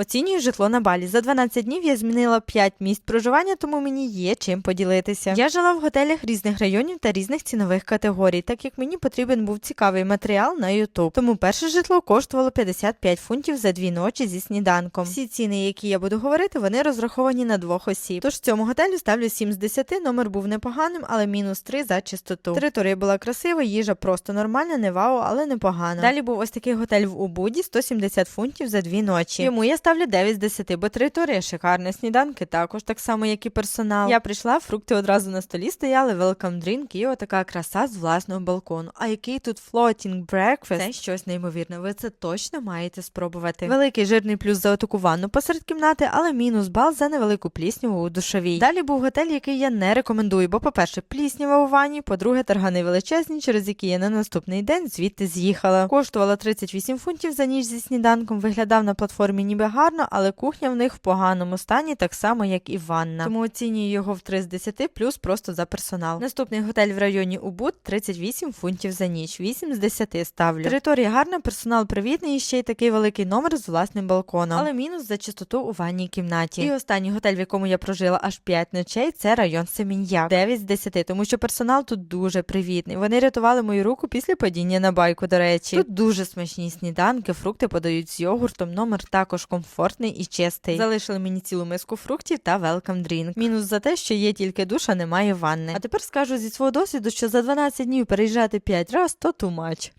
Оцінюю житло на балі. За 12 днів я змінила 5 місць проживання, тому мені є чим поділитися. Я жила в готелях різних районів та різних цінових категорій, так як мені потрібен був цікавий матеріал на YouTube. Тому перше житло коштувало 55 фунтів за дві ночі зі сніданком. Всі ціни, які я буду говорити, вони розраховані на двох осіб. Тож цьому готелю ставлю 7 з 10, номер був непоганим, але мінус 3 за чистоту. Територія була красива, їжа просто нормальна, не вау, але непогана. Далі був ось такий готель в Убуді, 170 фунтів за дві ночі. Йому я ставлю 9 з 10, бо територія шикарна, сніданки також так само, як і персонал. Я прийшла, фрукти одразу на столі стояли, welcome drink і отака краса з власного балкону. А який тут floating breakfast? Це щось неймовірне. Ви це точно маєте спробувати. Великий жирний плюс за отаку ванну посеред кімнати, але мінус бал за невелику плісняву у душовій. Далі був готель, який я не рекомендую, бо, по-перше, пліснява у ванні, по-друге, таргани величезні, через які я на наступний день звідти з'їхала. Коштувала 38 фунтів за ніч зі сніданком. Виглядав на платформі ніби гарно, але кухня в них в поганому стані, так само як і ванна. Тому оцінюю його в 3 з 10, плюс просто за персонал. Наступний готель в районі Убуд 38 фунтів за ніч, 8 з 10 ставлю. Територія гарна, персонал привітний і ще й такий великий номер з власним балконом. Але мінус за чистоту у ванній кімнаті. І останній готель, в якому я прожила аж 5 ночей, це район Семін'як. 9 з 10, тому що персонал тут дуже привітний. Вони рятували мою руку після падіння на байку. До речі, тут дуже смачні сніданки, фрукти подають з йогуртом. Номер також комфортний і чистий. Залишили мені цілу миску фруктів та welcome drink. Мінус за те, що є тільки душ, а немає ванни. А тепер скажу зі свого досвіду, що за 12 днів переїжджати 5 разів, то too much.